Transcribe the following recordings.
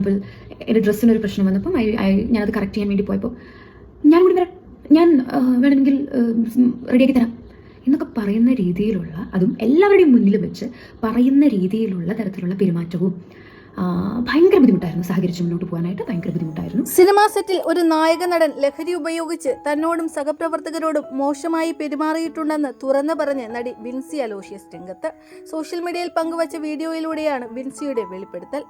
Example എന്റെ ഡ്രസ്സിന് ഒരു പ്രശ്നം വന്നപ്പം ഐ ഐ ഞാനത് കറക്റ്റ് ചെയ്യാൻ വേണ്ടി പോയപ്പോൾ ഞാൻ കൂടി വരാം. ഞാൻ വേണമെങ്കിൽ റെഡിയാക്കി തരാം. എന്നൊക്കെ പറയുന്ന രീതിയിലുള്ള അതും എല്ലാവരുടെയും മുന്നിൽ വെച്ച് പറയുന്ന രീതിയിലുള്ള തരത്തിലുള്ള പെരുമാറ്റവും ഭയങ്കര ബുദ്ധിമുട്ടായിരുന്നു സഹകരിച്ച് മുന്നോട്ട് പോകാനായിട്ട് ഭയങ്കര ബുദ്ധിമുട്ടായിരുന്നു. സിനിമാ സെറ്റിൽ ഒരു നായക നടൻ ലഹരി ഉപയോഗിച്ച് തന്നോടും സഹപ്രവർത്തകരോടും മോശമായി പെരുമാറിയിട്ടുണ്ടെന്ന് തുറന്നു പറഞ്ഞ് നടി ബിൻസി അലോഷ്യസ് രംഗത്ത്. സോഷ്യൽ മീഡിയയിൽ പങ്കുവച്ച വീഡിയോയിലൂടെയാണ് ബിൻസിയുടെ വെളിപ്പെടുത്തൽ.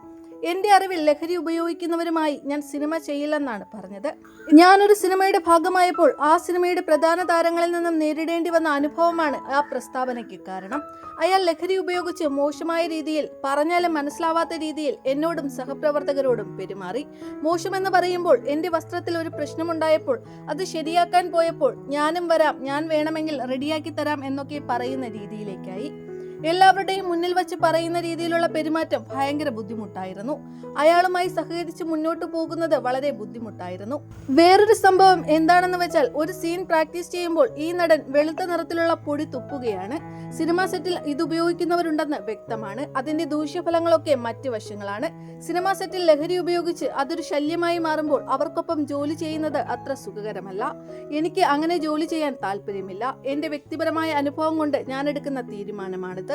എന്റെ അറിവിൽ ലഹരി ഉപയോഗിക്കുന്നവരുമായി ഞാൻ സിനിമ ചെയ്യില്ലെന്നാണ് പറഞ്ഞത്. ഞാനൊരു സിനിമയുടെ ഭാഗമായപ്പോൾ ആ സിനിമയുടെ പ്രധാന താരങ്ങളിൽ നിന്നും നേരിടേണ്ടി വന്ന അനുഭവമാണ് ആ പ്രസ്താവനയ്ക്ക് കാരണം. അയാൾ ലഹരി ഉപയോഗിച്ച് മോശമായ രീതിയിൽ പറഞ്ഞാലും മനസ്സിലാവാത്ത രീതിയിൽ എന്നോടും സഹപ്രവർത്തകരോടും പെരുമാറി. മോശമെന്ന് പറയുമ്പോൾ എന്റെ വസ്ത്രത്തിൽ ഒരു പ്രശ്നമുണ്ടായപ്പോൾ അത് ശരിയാക്കാൻ പോയപ്പോൾ ഞാനും വരാം ഞാൻ വേണമെങ്കിൽ റെഡിയാക്കി തരാം എന്നൊക്കെ പറയുന്ന രീതിയിലേക്കായി. എല്ലാവരുടെയും മുന്നിൽ വെച്ച് പറയുന്ന രീതിയിലുള്ള പെരുമാറ്റം ഭയങ്കര ബുദ്ധിമുട്ടായിരുന്നു. അയാളുമായി സഹകരിച്ച് മുന്നോട്ട് പോകുന്നത് വളരെ ബുദ്ധിമുട്ടായിരുന്നു. വേറൊരു സംഭവം എന്താണെന്ന് വെച്ചാൽ ഒരു സീൻ പ്രാക്ടീസ് ചെയ്യുമ്പോൾ ഈ നടൻ വെളുത്ത നിറത്തിലുള്ള പൊടി തുപ്പുകയാണ്. സിനിമാ സെറ്റിൽ ഇത് ഉപയോഗിക്കുന്നവരുണ്ടെന്ന് വ്യക്തമാണ്. അതിന്റെ ദൂഷ്യഫലങ്ങളൊക്കെ മറ്റ് വശങ്ങളാണ്. സിനിമാ സെറ്റിൽ ലഹരി ഉപയോഗിച്ച് അതൊരു ശല്യമായി മാറുമ്പോൾ അവർക്കൊപ്പം ജോലി ചെയ്യുന്നത് അത്ര സുഖകരമല്ല. എനിക്ക് അങ്ങനെ ജോലി ചെയ്യാൻ താല്പര്യമില്ല. എന്റെ വ്യക്തിപരമായ അനുഭവം കൊണ്ട് ഞാൻ എടുക്കുന്ന തീരുമാനമാണിത്.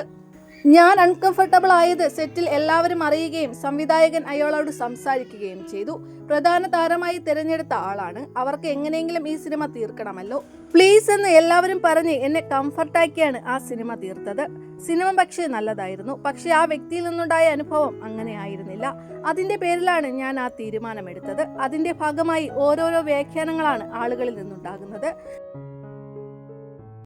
ഞാൻ അൺകംഫർട്ടബിൾ ആയത് സെറ്റിൽ എല്ലാവരും അറിയുകയും സംവിധായകൻ അയാളോട് സംസാരിക്കുകയും ചെയ്തു. പ്രധാന താരമായി തിരഞ്ഞെടുത്ത ആളാണ്. അവർക്ക് എങ്ങനെയെങ്കിലും ഈ സിനിമ തീർക്കണമല്ലോ. പ്ലീസ് എന്ന് എല്ലാവരും പറഞ്ഞ് എന്നെ കംഫർട്ടാക്കിയാണ് ആ സിനിമ തീർത്തത്. സിനിമ പക്ഷേ നല്ലതായിരുന്നു. പക്ഷേ ആ വ്യക്തിയിൽ നിന്നുണ്ടായ അനുഭവം അങ്ങനെ ആയിരുന്നില്ല. അതിന്റെ പേരിലാണ് ഞാൻ ആ തീരുമാനമെടുത്തത്. അതിന്റെ ഭാഗമായി ഓരോരോ വ്യാഖ്യാനങ്ങളാണ് ആളുകളിൽ നിന്നുണ്ടാകുന്നത്.